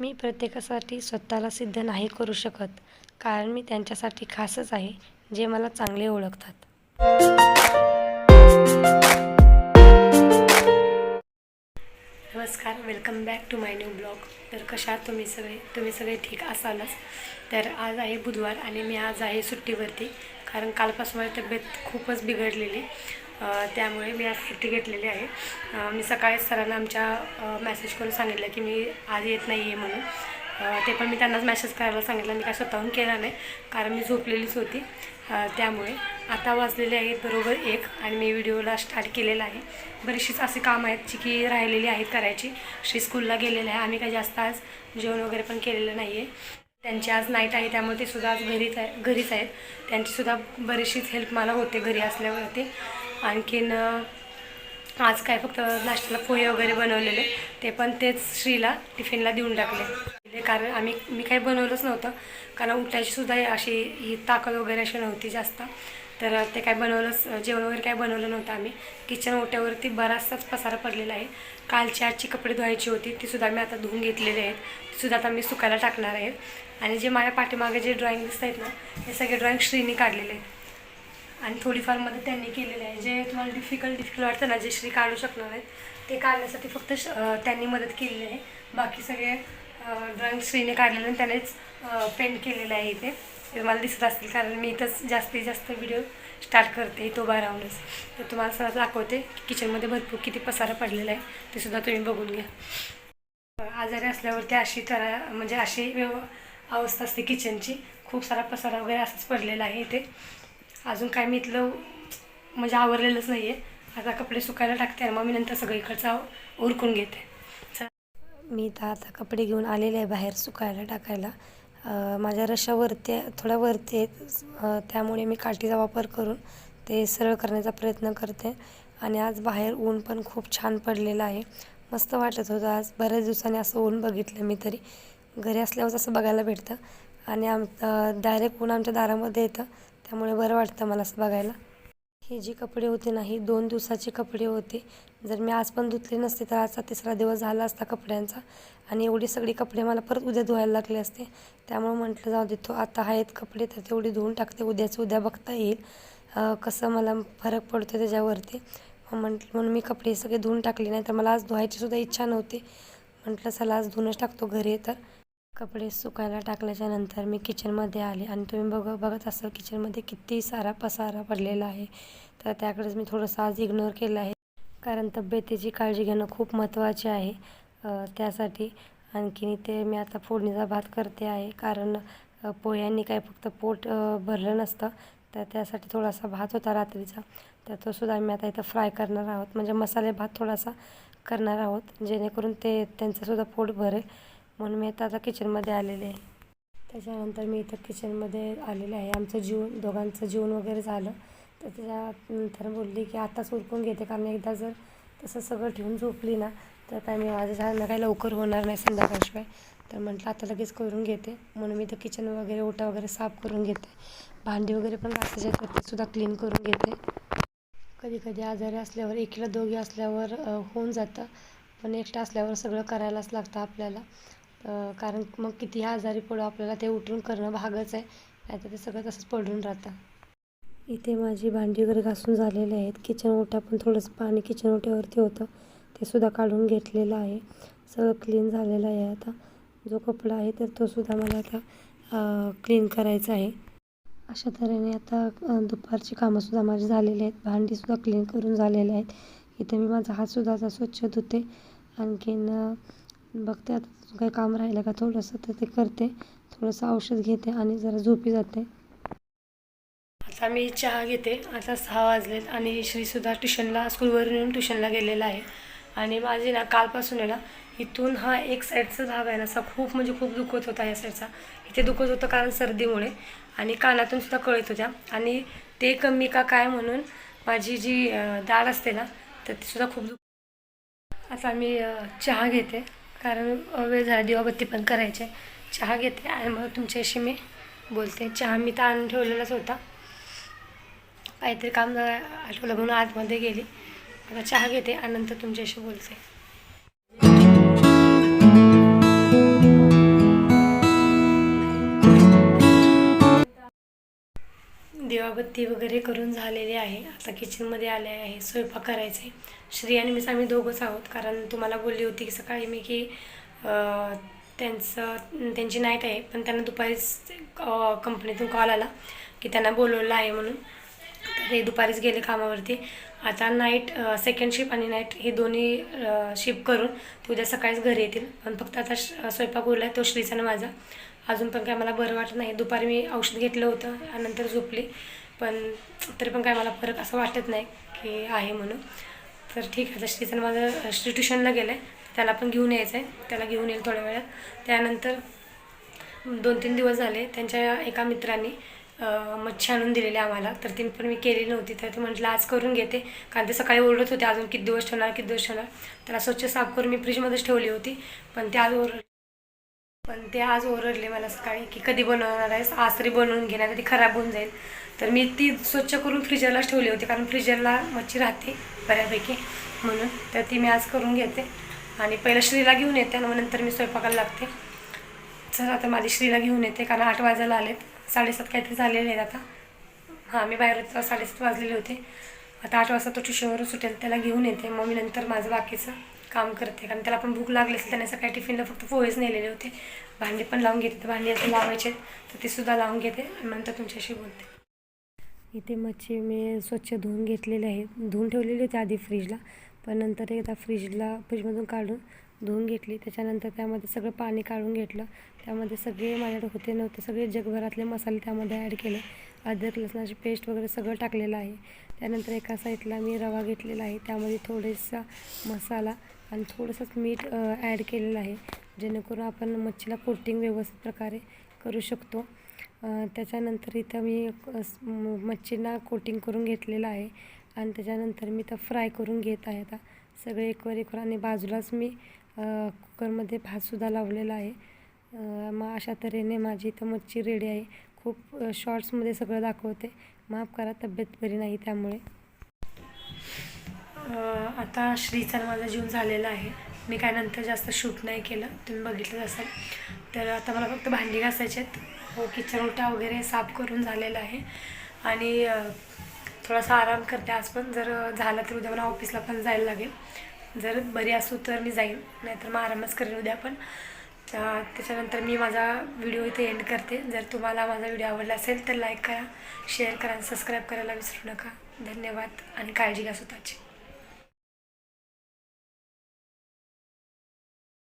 मी प्रत्येकासाठी स्वतःला सिद्ध नाही करू शकत कारण मी त्यांच्यासाठी खासच आहे जे मला चांगले ओळखतात. नमस्कार welcome back to my new blog तर कशा तुम्ही सगळे? तुम्ही सगळे ठीक असालच? तर आज आहे बुधवार आणि मी आज आहे सुट्टीवरती कारण कालपासून माझी तब्येत खूपच बिघडलेली. त्यामुळे मी आज सुट्टी घेतलेली आहे. मी सकाळी सरांना आमच्या मेसेज करून सांगितलं की मी आज येत नाही आहे म्हणून ते पण मी त्यांनाच मेसेज करायला सांगितलं. मी काय स्वतःहून केला नाही कारण मी झोपलेलीच होती. त्यामुळे आता वाजलेले आहेत बरोबर एक आणि मी व्हिडिओला स्टार्ट केलेला आहे. बरीचशीच असे काम आहेत जी की राहिलेली आहेत करायची. श्री स्कूलला गेलेले आहे. आम्ही काही जास्त आज जेवण वगैरे पण केलेलं नाही आहे त्यांची आज नाईट आहे त्यामुळे ते सुद्धा आज घरीच आहे घरीच आहेत. त्यांचीसुद्धा बरीचशीच हेल्प मला होते घरी असल्यावरती. आणखीन आज काय फक्त नाश्त्याला पोहे वगैरे बनवलेले. ते पण तेच श्रीला टिफिनला देऊन टाकले. कारण आम्ही मी काही बनवलंच नव्हतं. कारण उठायची सुद्धा अशी ही ताकद वगैरे अशी नव्हती जास्त. तर ते काय बनवलंच जेवण वगैरे काय बनवलं नव्हतं आम्ही. किचन ओट्यावरती बराचसाच पसारा पडलेला आहे. कालची आजची कपडे धुवायची होती ती सुद्धा मी आता धुवून घेतलेली आहेत. सुद्धा आता मी सुकायला टाकणार आहे. आणि जे माझ्या पाठीमागे जे ड्रॉइंग दिसत आहेत ना हे सगळे ड्रॉइंग श्रीनी काढलेले आहेत. आणि थोडीफार मदत त्यांनी केलेली आहे. जे तुम्हाला डिफिकल्ट डिफिकल्ट वाटतं ना जे श्री काढू शकणार आहेत ते काढण्यासाठी फक्त श- त्यांनी मदत केलेली आहे. बाकी सगळे ड्रॉइंग श्रीने काढलेले आणि त्यानेच पेंट केलेलं आहे इथे. मला दिसत असतील कारण मी इथंच जास्तीत जास्त व्हिडिओ स्टार्ट करते तो उभा तर तुम्हाला सहज दाखवते की किचनमध्ये भरपूर किती पसारा पडलेला आहे ते सुद्धा तुम्ही बघून घ्या. आजारी असल्यावरती अशी तरा म्हणजे अशी व्यव अवस्था असते किचनची खूप सारा पसारा वगैरे असंच पडलेला आहे इथे. अजून काय मी इथलं म्हणजे आवरलेलंच नाही आहे आता कपडे सुकायला टाकते आणि मग मी नंतर सगळं इकडचा उरकून घेते. मी तर आता कपडे घेऊन आलेले आहे बाहेर सुकायला टाकायला. अं, माझ्या रशावरती थोड्या वरती आहेत. त्यामुळे मी काठीचा वापर करून ते सरळ करण्याचा प्रयत्न करते. आणि आज बाहेर ऊन पण खूप छान पडलेलं आहे. मस्त वाटत होतं आज. बऱ्याच दिवसांनी असं ऊन बघितलं मी तरी. घरी असल्यावर असं बघायला भेटतं. आणि आम डायरेक्ट ऊन आमच्या दारामध्ये येतं. त्यामुळे बरं वाटतं मला असं बघायला. हे जे कपडे होते ना हे दोन दिवसाचे कपडे होते. जर मी आज पण धुतले नसते तर आजचा तिसरा दिवस झाला असता कपड्यांचा. आणि एवढी सगळी कपडे मला परत उद्या धुवायला लागले असते. त्यामुळे म्हटलं जाऊ दे तो आता आहेत कपडे तर तेवढे धुवून टाकते. उद्याचं उद्या बघता येईल. कसं मला फरक पडतो त्याच्यावरती. मग म्हटलं म्हणून मी कपडे सगळे धुवून टाकले नाही तर मला आज धुवायची सुद्धा इच्छा नव्हती. म्हटलं चला आज धुवूनच टाकतो घरी तर कपडे सुकायला टाकल्याच्या नंतर मी किचनमध्ये आले आणि तुम्ही बघ बघत असाल किचनमध्ये किती सारा पसारा पडलेला आहे. तर त्याकडेच मी थोडंसं आज इग्नोर केलं आहे. कारण तब्येतीची काळजी घेणं खूप महत्त्वाचे आहे त्यासाठी. आणखीन ते मी आता फोडणीचा भात करते आहे. कारण पोह्यांनी काय फक्त पोट भरलं नसतं. तर त्यासाठी थोडासा भात होता रात्रीचा. तर तोसुद्धा आम्ही मी आता इथं फ्राय करणार आहोत. म्हणजे मसाले भात थोडासा करणार आहोत. जेणेकरून ते त्यांचंसुद्धा पोट भरेल. म्हणून मी आता आता किचनमध्ये आलेले आहे. त्याच्यानंतर मी इथं किचनमध्ये आलेले आहे. आमचं जेवण दोघांचं जेवण वगैरे झालं. तर त्याच्यानंतर बोलली की आताच उरकून घेते. कारण एकदा जर तसं सगळं ठेवून झोपली ना तर काय मी माझं झालं काही लवकर होणार नाही संध्याकाळशिवाय. तर म्हटलं आता लगेच करून घेते. म्हणून मी तर किचन वगैरे ओटा वगैरे साफ करून घेते. भांडी वगैरे पण घासायचे आहेत. सुद्धा क्लीन करून घेते. कधी कधी आजारी असल्यावर एकीला दोघी असल्यावर होऊन जातं. पण एकटा असल्यावर सगळं करायलाच लागतं आपल्याला. कारण मग कितीही आजारी पडू आपल्याला ते उठून करणं भागच आहे. नाहीतर ते सगळं तसंच पडून राहतं. इथे माझी भांडी वगैरे घासून झालेले आहेत. किचन ओट्या पण थोडंसं पाणी किचन ओट्यावरती होतं. ते सुद्धा काढून घेतलेलं आहे. सगळं क्लीन झालेलं आहे आता. जो कपडा आहे तर तो सुद्धा मला आता क्लीन करायचा आहे. अशा तऱ्हेने आता दुपारची कामंसुद्धा माझी झालेली आहेत. भांडीसुद्धा क्लीन करून झालेले आहेत. इथे मी माझा हातसुद्धा आता स्वच्छ धुते. आणखीन बघते आता काही काम राहिलं का थोडंसं तर ते करते. थोडंसं औषध घेते आणि जरा झोपी जाते. आता मी चहा घेते. आता सहा वाजलेत आणि श्रीसुद्धा ट्युशनला स्कूलवरून येऊन ट्युशनला गेलेला आहे. आणि माझी ना कालपासून आहे ना इथून हा एक साईडचा धाव आहे ना असा खूप म्हणजे खूप दुखत होता या साईडचा. इथे दुखत होतं कारण सर्दीमुळे आणि कानातून सुद्धा कळत होत्या. आणि ते कमी का काय म्हणून माझी जी दाढ असते ना तर ती सुद्धा खूप दुख आता मी चहा घेते. कारण वेळ झाला दिवाबत्ती पण करायचे चहा घेते आणि मग तुमच्याशी मी बोलते. चहा मी तर आणून ठेवलेलाच होता. काहीतरी काम आठवलं म्हणून आतमध्ये गेली. आता चहा घेते आणि नंतर तुमच्याशी बोलते. अगरबत्ती वगैरे करून झालेली आहे. आता किचनमध्ये आले आहे स्वयंपाक करायचे. श्री आणि मीच आम्ही दोघंच आहोत. कारण तुम्हाला बोलली होती की सकाळी मी की त्यांचं त्यांची नाईट आहे. पण त्यांना दुपारीच कंपनीतून कॉल आला की त्यांना बोलवलं आहे म्हणून. ते दुपारीच गेले कामावरती. आता नाईट सेकंड शिफ्ट आणि नाईट हे दोन्ही शिफ्ट करून ते उद्या सकाळीच घरी येतील. पण फक्त आता श- स्वयंपाक उरला आहे तो श्रीचा माझा. अजून पण काय मला बरं वाटत नाही. दुपारी मी औषध घेतलं होतं आणि नंतर झोपली. पण तरी पण काय मला फरक असं वाटत नाही की आहे म्हणून. तर ठीक आहे आता श्रीचं माझं श्री ट्युशनला गेलं आहे त्याला पण घेऊन यायचं आहे त्याला घेऊन येईल थोड्या वेळात. त्यानंतर दोन तीन दिवस झाले त्यांच्या एका मित्रांनी मच्छी आणून दिलेली आम्हाला तर ती पण मी केली नव्हती. तर ते म्हटलं आज करून घेते. कारण ते सकाळी ओरडत होते अजून किती दिवस ठेवणार किती दिवस ठेवणार? त्याला स्वच्छ साफ करून मी फ्रीजमध्येच ठेवली होती पण ते आज ओरड पण ते आज ओरडले मला सकाळी की कधी बनवणार आहेस? आज तरी बनवून घेणार ती खराब होऊन जाईल. तर मी ती स्वच्छ करून फ्रीजरलाच ठेवली होती कारण फ्रीजरला मच्छी राहते बऱ्यापैकी म्हणून. तर ती मी आज करून घेते. आणि पहिलं श्रीला घेऊन येते आणि मग नंतर मी स्वयंपाकाला लागते. सर आता माझी श्रीला घेऊन येते कारण आठ वाजायला आलेत. साडेसात काहीतरी झालेले आहेत आता. हां मी बाहेर होते साडेसात वाजलेले होते. आता आठ वाजता तो ट्युशनवरून सुटेल त्याला घेऊन येते. मग मी नंतर माझं बाकीचं काम करते. कारण त्याला पण भूक लागली असेल त्याने सकाळी टिफिनला फक्त पोहेच नेलेले होते. भांडी पण लावून घेते. तर भांडी आता लावायचे तर ते सुद्धा लावून घेते आणि नंतर तुमच्याशी बोलते. इथे मच्छी मी स्वच्छ धुवून घेतलेली आहे धुवून ठेवलेली होती आधी फ्रीजला पण नंतर एकदा फ्रीजला फ्रीजमधून काढून धुवून घेतली. त्याच्यानंतर त्यामध्ये सगळं पाणी काढून घेतलं. त्यामध्ये सगळे माझ्याकडे होते नव्हते. सगळे जगभरातले मसाले त्यामध्ये ॲड केले. अद्रक लसणाची पेस्ट वगैरे सगळं टाकलेलं आहे. त्यानंतर एका साईडला मी रवा घेतलेला आहे. त्यामध्ये थोडेसा मसाला आणि थोडंसंच मीठ ॲड केलेलं आहे. जेणेकरून आपण मच्छीला कोटिंग व्यवस्थित प्रकारे करू शकतो. त्याच्यानंतर इथं मी मच्छींना कोटिंग करून घेतलेलं आहे. आणि त्याच्यानंतर मी तर फ्राय करून घेत आहे आता. सगळे एकवर एकवर आणि बाजूलाच मी कुकरमध्ये भातसुद्धा लावलेला आहे. मग अशा तऱ्हेने माझी इथं मच्छी रेडी आहे. खूप शॉर्ट्समध्ये सगळं दाखवते. माफ करा तब्येत बरी नाही त्यामुळे. आता श्रीचा आणि माझा जीवन झालेला आहे. मी काय नंतर जास्त शूट नाही केलं. तुम्ही बघितलं असेल. तर आता मला फक्त भांडी घासायचे आहेत. हो किचन उलटा वगैरे साफ करून झालेला आहे. आणि थोडासा आराम करते आज पण. जर झाला तर उद्या मला ऑफिसला पण जायला लागेल. जर बरी असू तर मी जाईन. नाहीतर मग आरामच करेन उद्या पण. त्याच्यानंतर मी माझा व्हिडिओ इथे एंड करते. जर तुम्हाला माझा व्हिडिओ आवडला असेल तर लाईक करा शेअर करा आणि सबस्क्राईब करायला विसरू नका. धन्यवाद आणि काळजी घ्या स्वतःची.